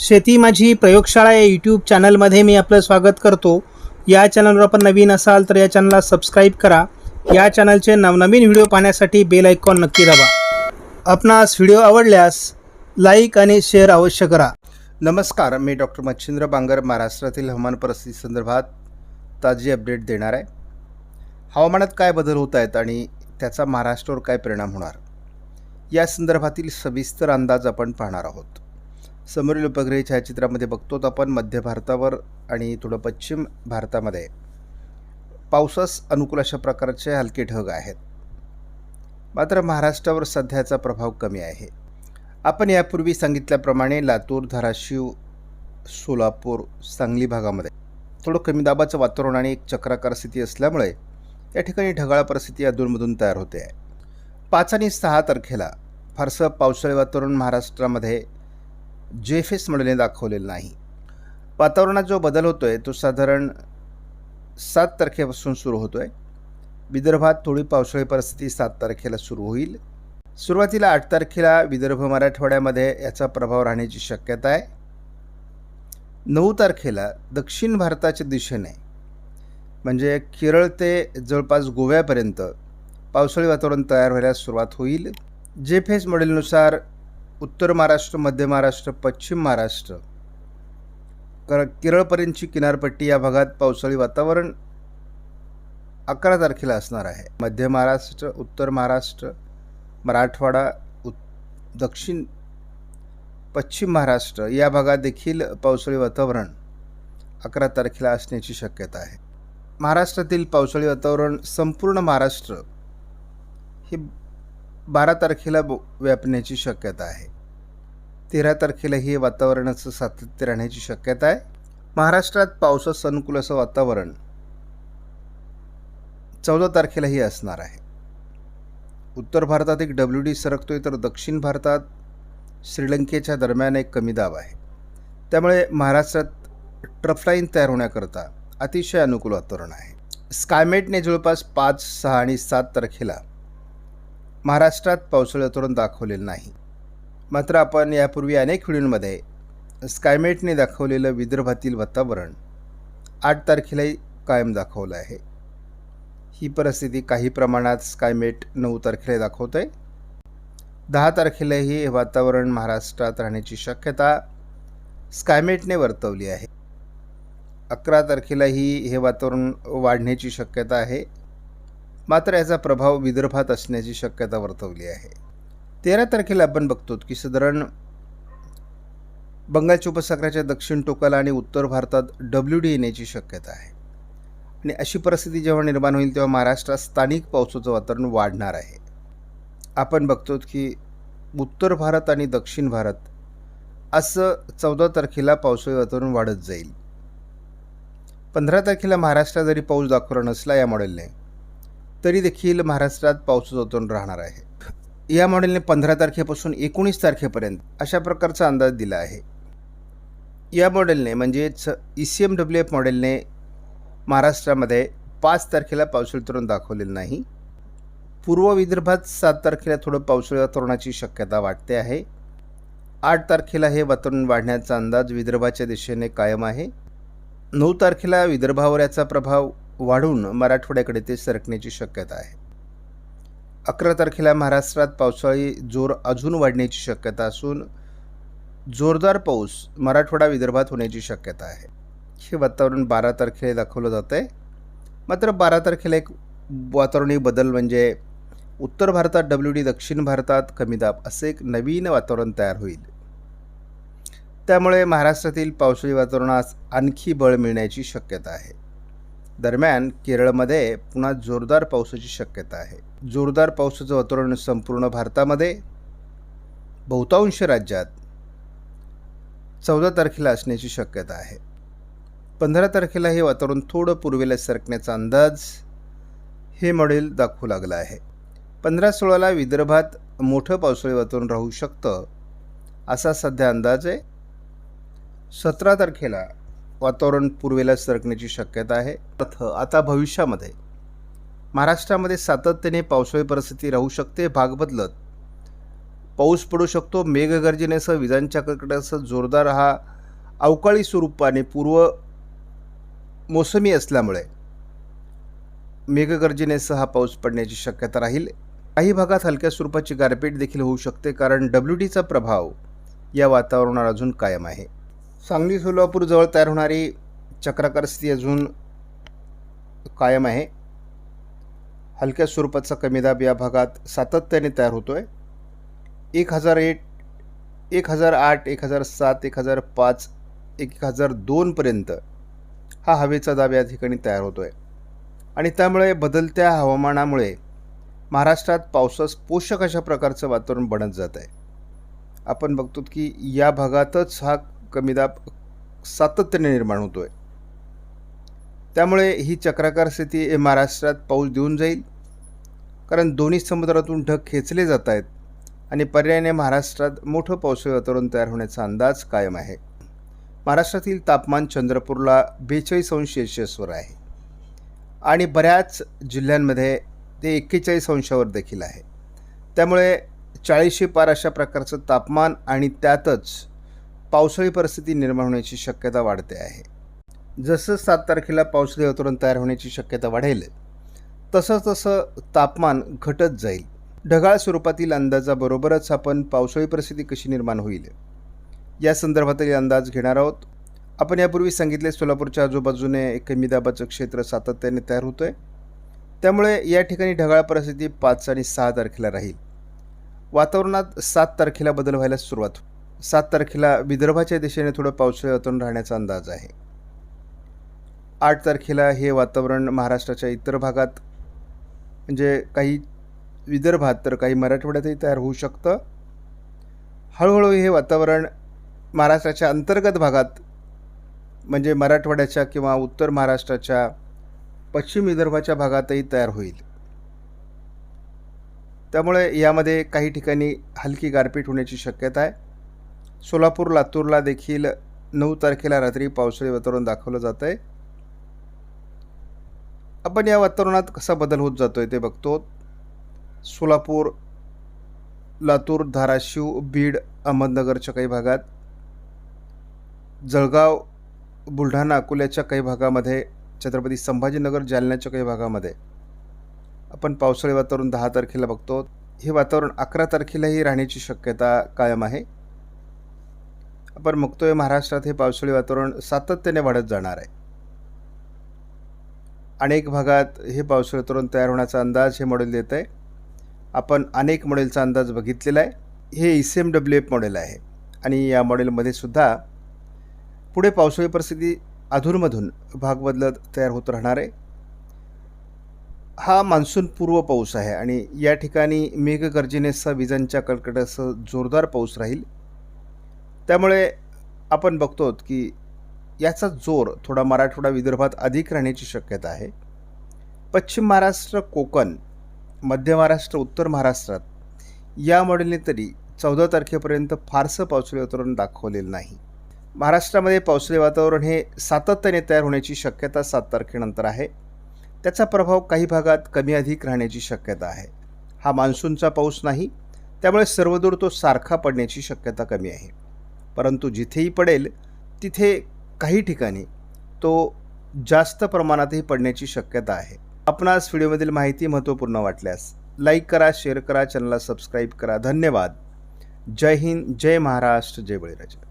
शेती माझी प्रयोगशाळा या यूट्यूब चॅनलमध्ये मी आपलं स्वागत करतो. या चॅनलवर आपण नवीन असाल तर या चॅनलला सबस्क्राईब करा. या चॅनलचे नवनवीन व्हिडिओ पाहण्यासाठी बेल आयकॉन नक्की दाबा. आपणास व्हिडिओ आवडल्यास लाईक आणि शेअर अवश्य करा. नमस्कार मी डॉक्टर मच्छिंद्र बांगर महाराष्ट्रातील हवामान परिस्थिती संदर्भात ताजी अपडेट देणार आहे. हवामानात काय बदल होत आहेत आणि त्याचा महाराष्ट्रावर काय परिणाम होणार? या संदर्भातील सविस्तर अंदाज आपण पाहणार आहोत. समोरील उपग्रही छायाचित्रामध्ये बघतोत आपण मध्य भारतावर आणि थोडं पश्चिम भारतामध्ये. पावसास अनुकूल अशा प्रकारचे हलके ढग आहेत. मात्र महाराष्ट्रावर सध्याचा प्रभाव कमी आहे. आपण यापूर्वी सांगितल्याप्रमाणे लातूर धाराशिव सोलापूर सांगली भागामध्ये थोडं कमी दाबाचं वातावरण आणि एक चक्राकार स्थिती असल्यामुळे या ठिकाणी ढगाळ परिस्थिती अधूनमधून तयार होते. आहे पाच आणि सहा तारखेला फारसं पावसाळी वातावरण महाराष्ट्रामध्ये जेफेस मॉडेलने दाखवलेलं नाही. वातावरणात जो बदल होतो आहे तो साधारण सात तारखेपासून सुरू होतो आहे विदर्भात थोडी पावसाळी परिस्थिती सात तारखेला सुरू होईल. सुरुवातीला आठ तारखेला विदर्भ मराठवाड्यामध्ये याचा प्रभाव राहण्याची शक्यता आहे. नऊ तारखेला दक्षिण भारताच्या दिशेने म्हणजे केरळ ते जवळपास गोव्यापर्यंत पावसाळी वातावरण तयार व्हायला सुरुवात होईल. जे फेस मॉडेलनुसार उत्तर महाराष्ट्र मध्य महाराष्ट्र पश्चिम महाराष्ट्र. कर केरळपर्यंतची किनारपट्टी या भागात पावसाळी वातावरण अकरा तारखेला असणार आहे. मध्य महाराष्ट्र उत्तर महाराष्ट्र मराठवाडा उत् दक्षिण पश्चिम महाराष्ट्र या भागात देखील पावसाळी वातावरण अकरा तारखेला असण्याची शक्यता आहे. महाराष्ट्रातील पावसाळी वातावरण संपूर्ण महाराष्ट्र हे बारा तारखेला व्यापण्याची शक्यता आहे. तेरा तारखेला हे वातावरणाचं सातत्य राहण्याची शक्यता आहे. महाराष्ट्रात पावसास अनुकूल असं वातावरण चौदा तारखेलाही असणार आहे. उत्तर भारतात एक डब्ल्यू डी सरकतोय तर दक्षिण भारतात श्रीलंकेच्या दरम्यान एक कमी दाब आहे. त्यामुळे महाराष्ट्रात ट्रफलाईन तयार होण्याकरता अतिशय अनुकूल वातावरण आहे. स्कायमेटने जवळपास पाच सहा आणि सात तारखेला महाराष्ट्रात पावसाळी वातावरण दाखवलेलं नाही. मात्र आपण यापूर्वी अनेक व्हिडिओमध्ये स्कायमेटने दाखवलेलं विदर्भातील वातावरण आठ तारखेलाही कायम दाखवलं आहे. ही परिस्थिती काही प्रमाणात स्कायमेट नऊ तारखेला दाखवत आहे दहा तारखेलाही हे वातावरण महाराष्ट्रात राहण्याची शक्यता स्कायमेटने वर्तवली आहे. अकरा तारखेलाही हे वातावरण वाढण्याची शक्यता आहे. मात्र याचा प्रभाव विदर्भात असण्याची शक्यता वर्तवली आहे. तेरा तारखेला आपण बघतो की साधारण बंगालच्या उपसागराच्या दक्षिण टोकाला आणि उत्तर भारतात डब्ल्यू डी येण्याची शक्यता आहे. आणि अशी परिस्थिती जेव्हा निर्माण होईल तेव्हा महाराष्ट्रात स्थानिक पावसाचं वातावरण वाढणार आहे. आपण बघतो की उत्तर भारत आणि दक्षिण भारत असं चौदा तारखेला पावसाळी वातावरण वाढत जाईल. पंधरा तारखेला महाराष्ट्रात जरी पाऊस दाखवला नसला या मॉडेलने तरी देखील महाराष्ट्रात पावसाचं ओतून राहणार आहे. या मॉडेलने पंधरा तारखेपासून एकोणीस तारखेपर्यंत अशा प्रकारचा अंदाज दिला आहे. या मॉडेलने म्हणजेच E C M W F मॉडेलने महाराष्ट्रामध्ये पाच तारखेला पावसाळी वातावरण दाखवलेलं नाही. पूर्व विदर्भात सात तारखेला थोडं पावसाळी वातावरणाची शक्यता वाटते आहे. आठ तारखेला हे वातावरण वाढण्याचा अंदाज विदर्भाच्या दिशेने कायम आहे. नऊ तारखेला विदर्भावर याचा प्रभाव वाढून मराठवाड्याकडे ते सरकण्याची शक्यता आहे. अकरा तारखेला महाराष्ट्रात पावसाळी जोर अजून वाढण्याची शक्यता असून जोरदार पाऊस मराठवाडा विदर्भात होण्याची शक्यता आहे. हे वातावरण बारा तारखेला दाखवलं जातं आहे. मात्र बारा तारखेला एक वातावरणीय बदल म्हणजे उत्तर भारतात डब्ल्यू डी दक्षिण भारतात कमी दाब असे एक नवीन वातावरण तयार होईल. त्यामुळे महाराष्ट्रातील पावसाळी वातावरणास आणखी बळ मिळण्याची शक्यता आहे. दरम्यान केरळमध्ये पुन्हा जोरदार पावसाची शक्यता आहे. जोरदार पावसाचं वातावरण संपूर्ण भारतामध्ये बहुतांश राज्यात चौदा तारखेला असण्याची शक्यता आहे. पंधरा तारखेला हे वातावरण थोडं पूर्वेला सरकण्याचा अंदाज हे मॉडेल दाखवू लागलं आहे. पंधरा सोळाला विदर्भात मोठं पावसाळी वातावरण राहू शकतं असा सध्या अंदाज आहे. सतरा तारखेला वातावरण पूर्वेला सरकण्याची शक्यता आहे. अर्थ आता भविष्यामध्ये. महाराष्ट्रामध्ये सातत्याने पावसाळी परिस्थिती राहू शकते भाग बदलत. पाऊस पडू शकतो मेघगर्जनेसह विजांच्या कडकडासह जोरदार हा अवकाळी स्वरूपाने पूर्व मोसमी असल्यामुळे मेघगर्जनेसह हा पाऊस पडण्याची शक्यता राहील. काही भागात हलक्या स्वरूपाची गारपीट देखील होऊ शकते कारण डब्ल्यू टीचा प्रभाव या वातावरणावर अजून कायम आहे. सांगली सोलापूरजवळ तयार होणारी चक्राकार स्थिती अजून कायम आहे. हलक्या स्वरूपाचा कमी दाब या भागात सातत्याने तयार होतो आहे एक हजार एट एक हजार आठ एक हजार सात एक हजार पाच एक हजार दोनपर्यंत हा हवेचा दाब या ठिकाणी तयार होतो आहे आणि त्यामुळे बदलत्या हवामानामुळे महाराष्ट्रात पावसास पोषक अशा प्रकारचं वातावरण बनत जात आहे आपण बघतो की या भागातच हा कमी दाब सातत्याने निर्माण होतो आहे त्यामुळे ही चक्राकार स्थिती हे महाराष्ट्रात पाऊस देऊन जाईल. कारण दोन्ही समुद्रातून ढग खेचले जात आहेत आणि पर्यायाने महाराष्ट्रात मोठं पावसाळी वातावरण तयार होण्याचा अंदाज कायम आहे. महाराष्ट्रातील तापमान चंद्रपूरला बेचाळीस अंश सेल्शियसवर आहे. आणि बऱ्याच जिल्ह्यांमध्ये ते एक्केचाळीस अंशावर देखील आहे. त्यामुळे चाळीसशे पार अशा प्रकारचं तापमान आणि त्यातच पावसाळी परिस्थिती निर्माण होण्याची शक्यता वाढते आहे. जसं सात तारखेला पावसाळी वातावरण तयार होण्याची शक्यता वाढेल तसं तसं तापमान घटत जाईल. ढगाळ स्वरूपातील अंदाजाबरोबरच आपण पावसाळी परिस्थिती कशी निर्माण होईल या संदर्भातील अंदाज घेणार आहोत. आपण यापूर्वी सांगितले सोलापूरच्या आजूबाजूने एक कमी दाबाचं क्षेत्र सातत्याने तयार होतं आहे त्यामुळे या ठिकाणी ढगाळ परिस्थिती पाच आणि सहा तारखेला राहील. वातावरणात सात तारखेला बदल व्हायला सुरुवात होईल. सात तारखेला विदर्भाच्या दिशेने थोडं पावसाळी वातावरण राहण्याचा अंदाज आहे. आठ तारखेला हे वातावरण महाराष्ट्राच्या इतर भागात म्हणजे काही विदर्भात तर काही मराठवाड्यातही तयार होऊ शकतं. हळूहळू हे वातावरण महाराष्ट्राच्या अंतर्गत भागात म्हणजे मराठवाड्याच्या किंवा उत्तर महाराष्ट्राच्या पश्चिम विदर्भाच्या भागातही तयार होईल. त्यामुळे यामध्ये काही ठिकाणी हलकी गारपीट होण्याची शक्यता आहे. सोलापूर लातूरला देखील नऊ तारखेला रात्री पावसाळी वातावरण दाखवलं जात आहे. आपण या वातावरणात कसा बदल होत जातो आहे ते बघतो. सोलापूर लातूर धाराशिव बीड अहमदनगरच्या काही भागात जळगाव बुलढाणा अकोल्याच्या काही भागामध्ये छत्रपती संभाजीनगर जालन्याच्या काही भागामध्ये आपण पावसाळी वातावरण दहा तारखेला बघतो. हे वातावरण अकरा तारखेलाही राहण्याची शक्यता कायम आहे. आपण बघतोय महाराष्ट्रात हे पावसाळी वातावरण सातत्याने वाढत जाणार आहे. अनेक भागात हे पावसाळी वातावरण तयार होण्याचा अंदाज हे मॉडेल देत आहे. आपण अनेक मॉडेलचा अंदाज बघितलेला आहे. हे E C M W F model आहे. आणि या मॉडेलमध्ये सुद्धा पुढे पावसाळी परिस्थिती अधूनमधून भाग बदलत तयार होत राहणार आहे. हा मान्सून पूर्व पाऊस आहे आणि या ठिकाणी मेघगर्जनेसह विजांच्या कडकडासह जोरदार पाऊस राहील. त्यामुळे आपण बघतो की याचा जोर थोडा मराठवाडा विदर्भात अधिक राहण्याची शक्यता आहे. पश्चिम महाराष्ट्र कोकण मध्य महाराष्ट्र उत्तर महाराष्ट्रात या मॉडेलने तरी चौदा तारखेपर्यंत फारसं पावसाळी वातावरण दाखवलेलं नाही. महाराष्ट्रामध्ये पावसाळी वातावरण हे सातत्याने तयार होण्याची शक्यता सात तारखेनंतर आहे. त्याचा प्रभाव काही भागात कमी अधिक राहण्याची शक्यता आहे. हा मान्सूनचा पाऊस नाही त्यामुळे सर्वदूर तो सारखा पडण्याची शक्यता कमी आहे. परंतु जिथेही पडेल तिथे काही ठिकाणी तो जास्त प्रमाणातही पडण्याची शक्यता आहे. आपणास व्हिडिओमधील माहिती महत्त्वपूर्ण वाटल्यास लाईक करा शेअर करा चॅनलला सबस्क्राईब करा. धन्यवाद. जय हिंद जय महाराष्ट्र जय बळीराजा.